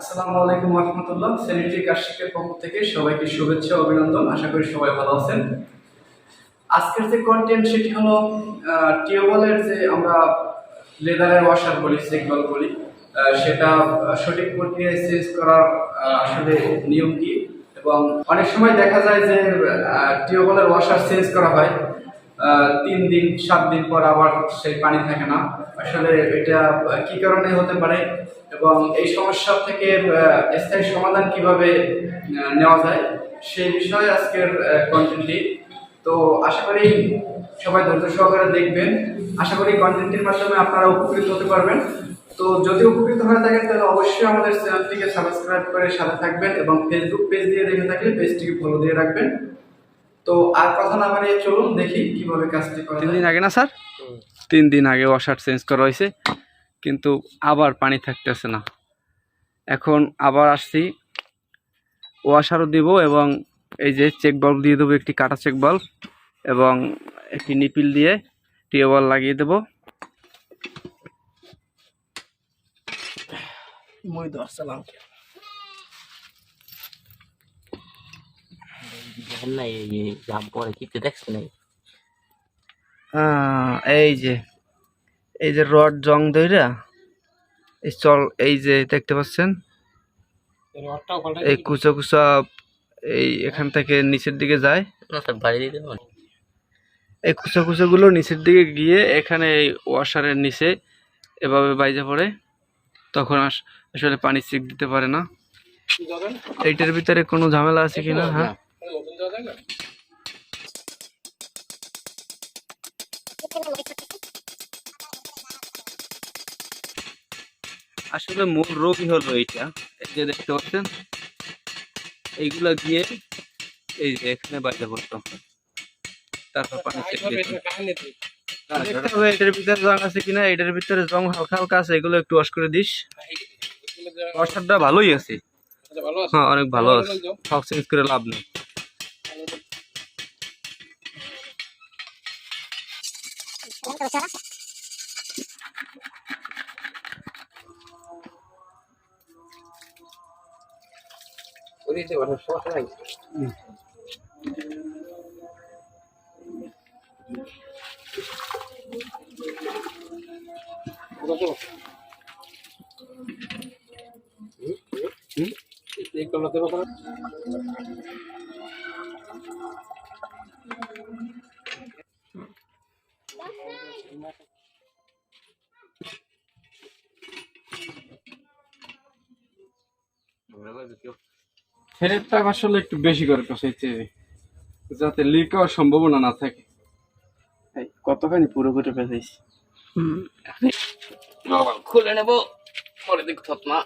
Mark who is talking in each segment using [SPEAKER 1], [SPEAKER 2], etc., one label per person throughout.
[SPEAKER 1] আসসালামু আলাইকুম রহমতুল্লাহ স্যানিটারি কার্শিকের পক্ষ থেকে সবাইকে শুভেচ্ছা অভিনন্দন। আশা করি সবাই ভালো আছেন। আজকের যে কন্টেন্ট সেটি হলো টিউবওয়েলের যে আমরা লেদারের ওয়াশার বলি সিগনাল বলি সেটা সঠিক প্রক্রিয়ায় চেঞ্জ করার আসলে নিয়ম কি? এবং অনেক সময় দেখা যায় যে টিউবওয়েলের ওয়াশার চেঞ্জ করা হয়। তিন দিন, সাত দিন পর আবার সেই পানি থাকে না। আসলে এটা কি কারণে হতে পারে এবং এই সমস্যা থেকে স্থায়ী সমাধান কীভাবে নেওয়া যায়, সেই বিষয়ে আজকের কন্টেন্টটি তো আশা করি সবাই ধৈর্য সহকারে দেখবেন। আশা করি কন্টেন্টের মাধ্যমে আপনারা উপকৃত হতে পারবেন। তো যদি উপকৃত হয়ে থাকেন, তাহলে অবশ্যই আমাদের চ্যানেলটিকে সাবস্ক্রাইব করে সাথে থাকবেন এবং ফেসবুক পেজ দিয়ে দেখে থাকলে পেজটিকে ফলো দিয়ে রাখবেন। তো আর কথা না বাড়িয়ে চলুন দেখি কীভাবে কাজটি করা
[SPEAKER 2] তিন দিন আগে না স্যার? তিন দিন আগে ওয়াশার চেঞ্জ করা হয়েছে কিন্তু আবার পানি থাকতেছে না। এখন আবার আসছি ওয়াশারও দিব এবং এই যে চেক বাল্ব দিয়ে দেবো একটি কাটা চেক বাল্ব এবং একটি নিপিল দিয়ে টিউবওয়েল লাগিয়ে দেবো।
[SPEAKER 3] মই দশ
[SPEAKER 4] দেখেন না এই জাম পরে কিতে দেখছেন এই
[SPEAKER 2] যে এই যে রড জং দইরা এই চল এই যে দেখতে পাচ্ছেন? এই কুচা কুচা এই এখান থেকে নিচের দিকে যায়। এই কুচা কুচাগুলো নিচের দিকে গিয়ে এখানে এই ওয়াশারের নিচে এভাবে বাইজে পড়ে তখন আস- আসলে পানি চিক দিতে পারে না। এইটার ভিতরে কোনো ঝামেলা আছে কিনা? হ্যাঁ? আসলে মূল রোগই হলো এইটা। এই যে দেখতে পাচ্ছেন এইগুলা গিয়ে এই যে এখানে বাইরে পড়তো তারপর পানি হ্যাঁ, দেখতে হবে এটার ভিতরে জং আছে কিনা? এটার ভিতরে জং হালকা হালকা আছে এগুলো একটু ওয়াশ করে দিস। ওয়াশারটা ভালোই আছে। হ্যাঁ অনেক ভালো আছে। সব চেঞ্জ করে লাভ নেই। ini terus cara
[SPEAKER 5] What do you do? What a short leg.
[SPEAKER 2] Mm. Mm.
[SPEAKER 5] Mm. Mm.
[SPEAKER 2] Mm. Mm.
[SPEAKER 5] Mm. Mm.
[SPEAKER 2] ফেরেরটা আসলে একটু বেশি করে কষাইতে হবে যাতে লিক হওয়ার সম্ভাবনা না থাকে। কতখানি পুরো করে পেঁচাইছি
[SPEAKER 4] খুলে নেব। পরে দিক থত না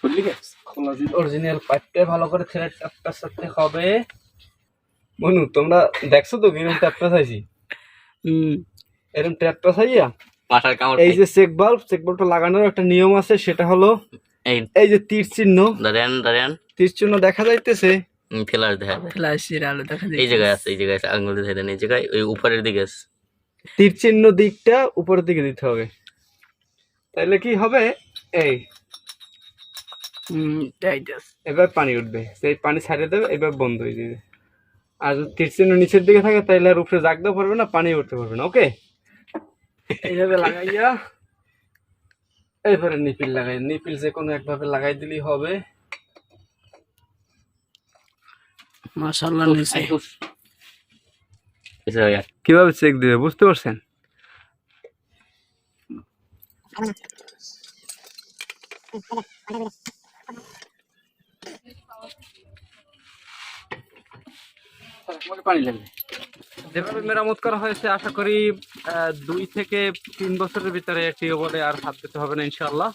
[SPEAKER 2] বুঝলি গেছ অরিজিনাল পাইপটা ভালো করে থ্রেড সাথে হবে। মনু তোমরা দেখছ তো কীরকম ট্যাপটা চাইছি এরকম ট্যাপটা চাইয়া
[SPEAKER 4] মাথার কামড়
[SPEAKER 2] এই যে চেক বাল্ব চেক বাল্বটা লাগানোর একটা নিয়ম আছে সেটা হলো
[SPEAKER 4] এই
[SPEAKER 2] এই যে তীর চিহ্ন।
[SPEAKER 4] দাঁড়ান দাঁড়ান।
[SPEAKER 2] তীর চিহ্ন দেখা যাইতেছে।
[SPEAKER 4] ফেলার দেখা যায়।
[SPEAKER 3] ফ্লাশের আলো দেখা যায়
[SPEAKER 4] এই জায়গায় আছে এই জায়গায় আছে আঙুল দিয়ে এই জায়গায় ওই উপরের দিকে আছে।
[SPEAKER 2] তীর চিহ্ন দিকটা উপরের দিকে দিতে হবে। তাইলে কি হবে? এই। এবার পানি উঠবে। সেই পানি ছাড়িয়ে দেবে এবার বন্ধ হয়ে যাবে। আর যদি তীর চিহ্ন নিচের দিকে থাকে তাহলে আর উপরে জাগতেও পারবে না পানি উঠতে পারবে না ওকে এইভাবে লাগাইয়া নিপিল লাগাই। নিপিল যে কোনো একভাবে লাগাই দিলেই হবে।
[SPEAKER 3] মাশাআল্লাহ নিচে।
[SPEAKER 2] কীভাবে চেক দিবে? বুঝতে পারছেন? পানি লাগবে। যেভাবে মেরামত করা হয়েছে আশা করি দুই থেকে তিন বছরের ভিতরে একটি টিউবওয়েলে আর হাত দিতে হবে না ইনশাআল্লাহ।